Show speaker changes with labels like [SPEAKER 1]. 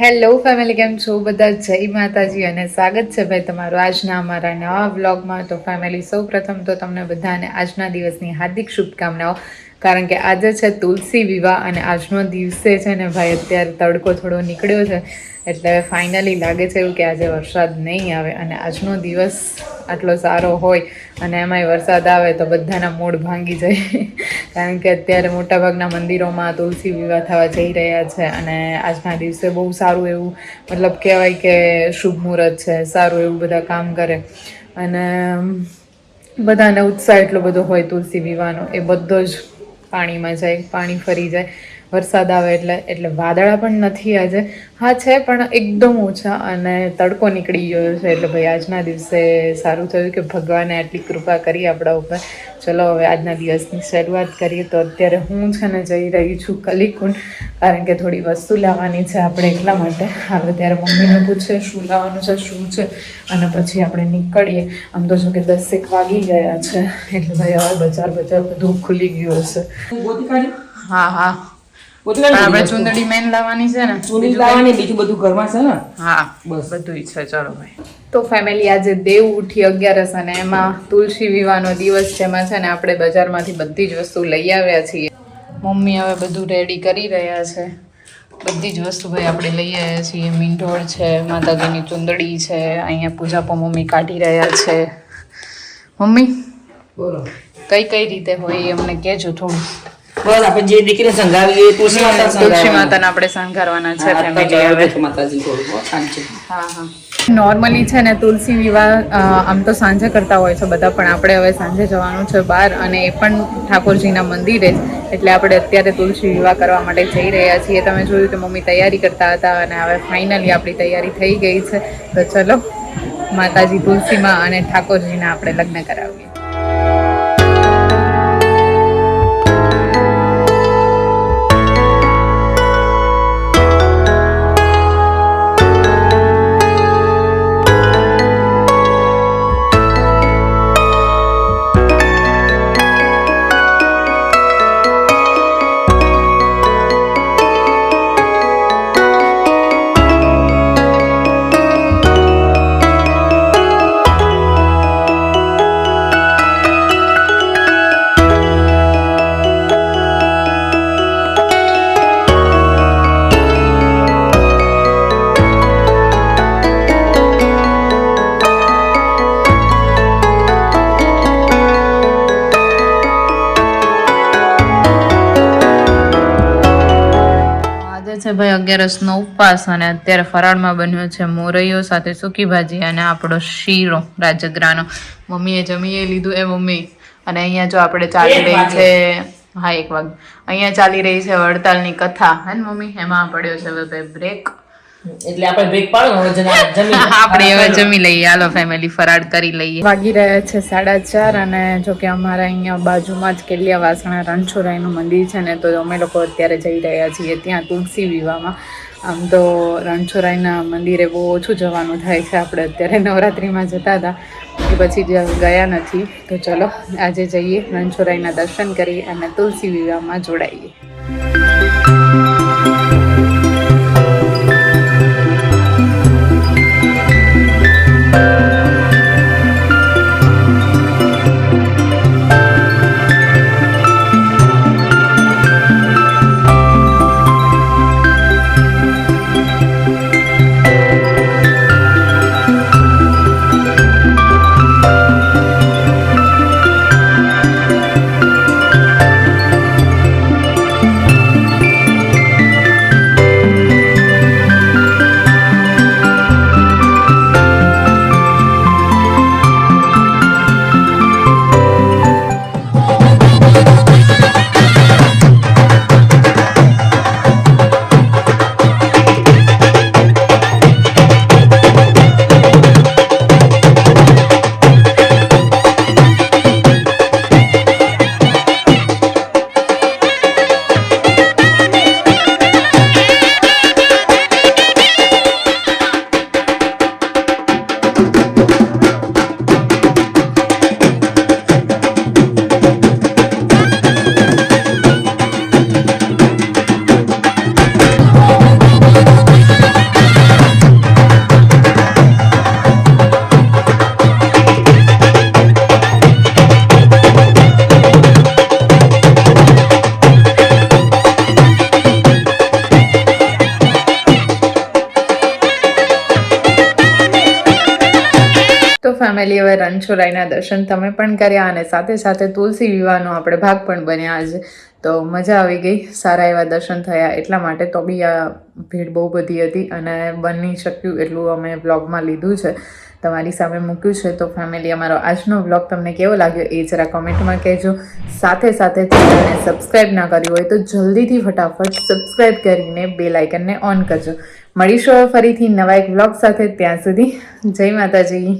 [SPEAKER 1] Hello family કેમ છો? બધા જય માતાજી અને સ્વાગત છે ભાઈ તમારું આજના અમારા નવા વ્લોગમાં તો ફેમિલી સૌ પ્રથમ તો તમને બધાને આજના દિવસની હાર્દિક શુભકામનાઓ. કારણ કે આજે છે તુલસી વિવાહ અને આજનો દિવસે છે ને ભાઈ અત્યારે તડકો થોડો નીકળ્યો છે, એટલે ફાઇનલી લાગે છે એવું કે આજે વરસાદ નહીં આવે અને આજનો દિવસ આટલો સારો હોય અને એમાંય વરસાદ આવે તો બધાના મૂડ ભાંગી જાય. કારણ કે અત્યારે મોટાભાગના મંદિરોમાં તુલસી વિવાહ થવા જઈ રહ્યા છે અને આજના દિવસે બહુ સારું એવું મતલબ કહેવાય કે શુભ મુહૂર્ત છે, સારું એવું બધા કામ કરે અને બધાને ઉત્સાહ એટલો બધો હોય તુલસી વિવાહનો, એ બધો જ પાણીમાં જાય પાણી ફરી જાય. વરસાદ આવે એટલે એટલે વાદળા પણ નથી આજે. હા છે પણ એકદમ ઓછા અને તડકો નીકળી ગયો છે. એટલે ભાઈ આજના દિવસે સારું થયું કે ભગવાને આટલી કૃપા કરી આપણા ઉપર. ચલો હવે આજના દિવસની શરૂઆત કરીએ. તો અત્યારે હું છે ને જઈ રહી છું કલીકુંડ કારણ કે થોડી વસ્તુ લાવવાની છે આપણે એટલા માટે. હવે ત્યારે મમ્મીને પૂછે શું લાવવાનું છે શું છે? અને પછી આપણે નીકળીએ. આમ તો જો કે દસેક વાગી ગયા છે. એટલે ભાઈ હવે બજાર બજાર બધું ખુલી ગયું હશે. હા હા. આપણે ચુંદડી મેન લાવવાની છે ને.
[SPEAKER 2] ચૂની લાવવાની બીજું બધું ઘરમાં છે ને?
[SPEAKER 1] હા
[SPEAKER 2] બસ.
[SPEAKER 1] બધું છે ચલો ભાઈ. તો ફેમિલી આજે દેવ ઉઠી અગિયારસ અને એમાં તુલસી વિવાહનો દિવસ છે એમાં છે ને આપણે બજારમાંથી બધી જ વસ્તુ લઈ આવ્યા છીએ. મમ્મી હવે બધું રેડી કરી રહ્યા છે. બધી જ વસ્તુ ભાઈ આપણે લઈ આવ્યા છીએ. મીંઢોળ છે માતાજીની ચુંદડી છે અહીંયા પૂજાપો મમ્મી કાઢી રહ્યા છે. મમ્મી
[SPEAKER 2] બોલો.
[SPEAKER 1] કઈ કઈ રીતે હોય એ અમને કહેજો થોડું.
[SPEAKER 2] બસ આપણે જે દીકરીને સંઘાવીએ તુલસી માતા
[SPEAKER 1] તુલસી માતાને આપણે સંઘારવાના છે ફેમિલી હવે.
[SPEAKER 2] માતાજી થોડું બહુ
[SPEAKER 1] હા હા. નોર્મલી છે ને તુલસી વિવાહ આમ તો સાંજે કરતા હોય છે બધા પણ આપણે હવે સાંજે જવાનું છે બહાર અને એ પણ ઠાકોરજીના મંદિરે. એટલે આપણે અત્યારે તુલસી વિવાહ કરવા માટે જઈ રહ્યા છીએ. તમે જોયું કે મમ્મી તૈયારી કરતા હતા અને હવે ફાઇનલી આપણી તૈયારી થઈ ગઈ છે. તો ચલો માતાજી તુલસીમાં અને ઠાકોરજીના આપણે લગ્ન કરાવીએ. આજે છે ભાઈ અગિયારસનો ઉપવાસ અને અત્યારે ફરાળમાં બન્યો છે મોરૈયો સાથે સૂકી ભાજી અને આપણો શીરો રાજગરાનો. મમ્મીએ જમીએ લીધું એ મમ્મી. અને અહીંયા જો આપણે ચાલી રહી છે હા એક વાગ. અહીંયા ચાલી રહી છે વડતાલની કથા. હે ને મમ્મી? એમાં પડ્યો છે હવે ભાઈ બ્રેક
[SPEAKER 2] એટલે આપણે બ્રેક પાડો હવે જમી
[SPEAKER 1] આપણે હવે જમી લઈએ. હાલો ફેમિલી ફરાળ કરી લઈએ. વાગી રહ્યા છે સાડા ચાર અને જો કે અમારા અહીંયા બાજુમાં જ કેલિયા વાસણા રણછોડરાયનું મંદિર છે ને તો અમે લોકો અત્યારે જઈ રહ્યા છીએ ત્યાં તુલસી વિવાહમાં. આમ તો રણછોડરાયના મંદિરે બહુ ઓછું જવાનું થાય છે. આપણે અત્યારે નવરાત્રિમાં જતા હતા. એ પછી જ ગયા નથી. તો ચલો આજે જઈએ રણછોડરાયના દર્શન કરી અને તુલસી વિવાહમાં જોડાઈએ. ફેમિલી હવે રણછોડાઈના દર્શન તમે પણ કર્યા અને સાથે સાથે તુલસી વિવાહનો આપણે ભાગ પણ બન્યા આજે. તો મજા આવી ગઈ. સારા એવા દર્શન થયા. એટલા માટે તો બી આ ભીડ બહુ બધી હતી અને બની શક્યું એટલું અમે બ્લોગમાં લીધું છે. તમારી સામે મૂક્યું છે. તો ફેમિલી અમારો આજનો બ્લોગ તમને કેવો લાગ્યો એ જરા કોમેન્ટમાં કહેજો. સાથે સાથે ચેનલને સબસ્ક્રાઈબ ના કર્યું હોય તો જલ્દીથી ફટાફટ સબસ્ક્રાઈબ કરીને બે લાઇકનને ઓન કરજો. મળીશું ફરીથી નવા એક બ્લોગ સાથે. ત્યાં સુધી જય માતાજી.